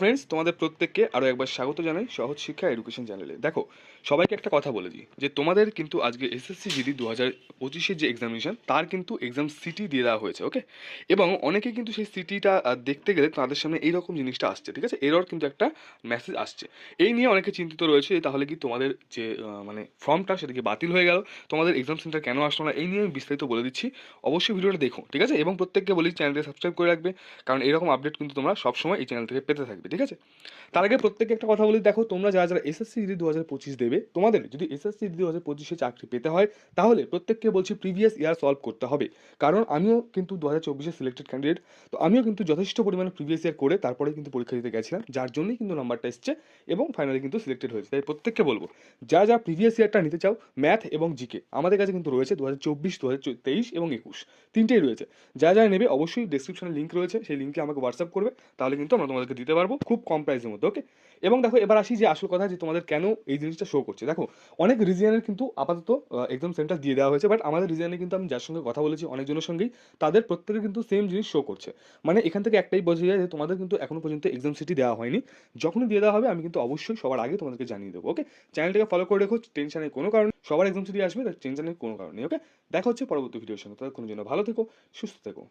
Friends তোমাদের প্রত্যেককে আরও একবার স্বাগত জানাই সহজ শিক্ষা এডুকেশন চ্যানেলে দেখো, সবাইকে একটা কথা বলে দিই, যে তোমাদের কিন্তু আজকে এসএসসি জিডি দু হাজার পঁচিশের যে এক্সামিনেশন তার কিন্তু এক্সাম সিটি দিয়ে দেওয়া হয়েছে ওকে এবং অনেকে কিন্তু সেই সিটিটা দেখতে গেলে তাদের সামনে এইরকম জিনিসটা আসছে, ঠিক আছে? এরর কিন্তু একটা মেসেজ আসছে। এই নিয়ে অনেকে চিন্তিত রয়েছে তাহলে কি তোমাদের যে মানে ফর্মটা সেটা কি বাতিল হয়ে গেল? তোমাদের এক্সাম সেন্টার কেন আসলো না? এই নিয়ে আমি বিস্তারিত বলে দিচ্ছি। অবশ্যই ভিডিওটা দেখো, ঠিক আছে? এবং প্রত্যেককে বলি চ্যানেলটি সাবস্ক্রাইব করে রাখবে, কারণ এরকম আপডেট কিন্তু তোমরা সবসময় এই চ্যানেল থেকে পেতে থাকবে। ঠিক আছে? তার আগে প্রত্যেককে একটা কথা বলি, দেখো তোমরা যারা যারা এসএসসি জিডি দু হাজার পঁচিশ দেবে, তোমাদের যদি এসএসসি জিডি দু হাজার পঁচিশে চাকরি পেতে হয়, তাহলে প্রত্যেককে বলছি প্রিভিয়াস ইয়ার সলভ করতে হবে। কারণ আমিও কিন্তু দু হাজার চব্বিশে সিলেক্টেড ক্যান্ডিডেট তো আমিও কিন্তু যথেষ্ট পরিমাণে প্রিভিয়াস ইয়ার করে তারপরে কিন্তু পরীক্ষা দিতে গেছিলাম, যার জন্যই কিন্তু নাম্বারটা এসছে এবং ফাইনালি কিন্তু সিলেক্টেড হয়েছে। তাই প্রত্যেককে বলব যা যা প্রিভিয়াস ইয়ারটা নিতে চাও ম্যাথ এবং জিকে আমাদের কাছে কিন্তু রয়েছে দু হাজার চব্বিশ দু হাজার তেইশ এবং একুশ, তিনটেই রয়েছে। যা যা নেবে, অবশ্যই ডেসক্রিপশনে লিঙ্ক রয়েছে, সেই লিঙ্কে আমাকে হোয়াটসঅ্যাপ করবে, তাহলে কিন্তু আমরা তোমাদেরকে দিতে পারব খুব কম প্রাইসের মধ্যে ওকে এবং দেখো, এবার আসি যে আসল কথা যে তোমাদের কেন এই জিনিসটা শো করছে। দেখো, অনেক রিজিয়নের কিন্তু আপাতত এক্সাম সেন্টার দিয়ে দেওয়া হয়েছে বাট আমাদের রিজিয়নে কিন্তু আমি যার সঙ্গে কথা বলেছি, অনেকজনের সঙ্গেই, তাদের প্রত্যেকের কিন্তু সেম জিনিস শো করছে। মানে এখান থেকে একটাই বোঝা যায় যে তোমাদের কিন্তু এখনও পর্যন্ত এক্সাম সিটি দেওয়া হয়নি। যখনই দিয়ে দেওয়া হবে, আমি কিন্তু অবশ্যই সবার আগে তোমাদেরকে জানিয়ে দেবো ওকে চ্যানেলটাকে ফলো করে রেখো টেনশনের কোনো কারণে সবার এক্সাম সিটি আসবে টেনশনের কোনো কারণ নেই ওকে দেখা হচ্ছে পরবর্তী ভিডিওর সঙ্গে তাদের কোনো জন্য ভালো থেকো, সুস্থ থেকো।